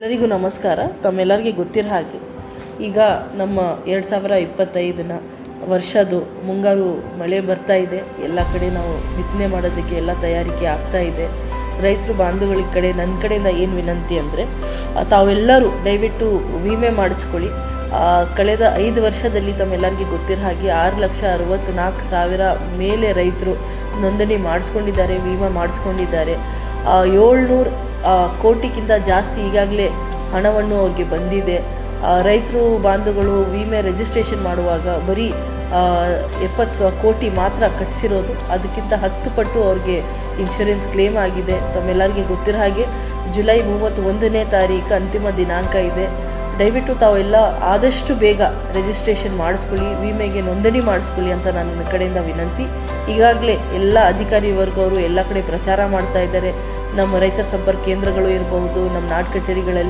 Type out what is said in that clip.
ಎಲ್ಲರಿಗೂ ನಮಸ್ಕಾರ. ತಮ್ಮೆಲ್ಲರಿಗೆ ಗೊತ್ತಿರೋ ಹಾಗೆ, ಈಗ ನಮ್ಮ ಎರಡು ಸಾವಿರ ಇಪ್ಪತ್ತೈದನ ವರ್ಷದ್ದು ಮುಂಗಾರು ಮಳೆ ಬರ್ತಾ ಇದೆ. ಎಲ್ಲ ಕಡೆ ನಾವು ಬಿತ್ತನೆ ಮಾಡೋದಕ್ಕೆ ಎಲ್ಲ ತಯಾರಿಕೆ ಆಗ್ತಾ ಇದೆ. ರೈತರು ಬಾಂಧವಗಳ ಕಡೆ ನನ್ನ ಕಡೆಯಿಂದ ಏನು ವಿನಂತಿ ಅಂದರೆ ತಾವೆಲ್ಲರೂ ದಯವಿಟ್ಟು ವಿಮೆ ಮಾಡಿಸ್ಕೊಳ್ಳಿ. ಕಳೆದ ಐದು ವರ್ಷದಲ್ಲಿ ತಮ್ಮೆಲ್ಲರಿಗೆ ಗೊತ್ತಿರೋ ಹಾಗೆ ಆರು ಲಕ್ಷ ಅರವತ್ತ್ನಾಲ್ಕು ಸಾವಿರ ಮೇಲೆ ರೈತರು ನೋಂದಣಿ ಮಾಡಿಸ್ಕೊಂಡಿದ್ದಾರೆ, ವಿಮೆ ಮಾಡಿಸ್ಕೊಂಡಿದ್ದಾರೆ. ಏಳ್ನೂರು ಕೋಟಿಗಿಂತ ಜಾಸ್ತಿ ಈಗಾಗಲೇ ಹಣವನ್ನು ಅವ್ರಿಗೆ ಬಂದಿದೆ. ರೈತರು ಬಾಂಧುಗಳು ವಿಮೆ ರಿಜಿಸ್ಟ್ರೇಷನ್ ಮಾಡುವಾಗ ಬರೀ ಎಪ್ಪತ್ತು ಕೋಟಿ ಮಾತ್ರ ಕಟ್ಟಿಸಿರೋದು ಅದಕ್ಕಿಂತ ಹತ್ತು ಪಟ್ಟು ಅವ್ರಿಗೆ ಇನ್ಶೂರೆನ್ಸ್ ಕ್ಲೇಮ್ ಆಗಿದೆ. ತಮ್ಮೆಲ್ಲರಿಗೆ ಗೊತ್ತಿರೋ ಹಾಗೆ ಜುಲೈ ಮೂವತ್ತೊಂದನೇ ತಾರೀಕು ಅಂತಿಮ ದಿನಾಂಕ ಇದೆ. ದಯವಿಟ್ಟು ತಾವೆಲ್ಲ ಆದಷ್ಟು ಬೇಗ ರಿಜಿಸ್ಟ್ರೇಷನ್ ಮಾಡಿಸ್ಕೊಳ್ಳಿ, ವಿಮೆಗೆ ನೋಂದಣಿ ಮಾಡಿಸ್ಕೊಳ್ಳಿ ಅಂತ ನನ್ನ ಕಡೆಯಿಂದ ವಿನಂತಿ. ಈಗಾಗಲೇ ಎಲ್ಲ ಅಧಿಕಾರಿ ವರ್ಗವರು ಎಲ್ಲ ಕಡೆ ಪ್ರಚಾರ ಮಾಡ್ತಾ ಇದ್ದಾರೆ. ನಮ್ಮ ರೈತ ಸಂಪರ್ಕ ಕೇಂದ್ರಗಳು ಇರಬಹುದು ನಮ್ಮ ನಾಡ್ ಕಚೇರಿಗಳಲ್ಲಿ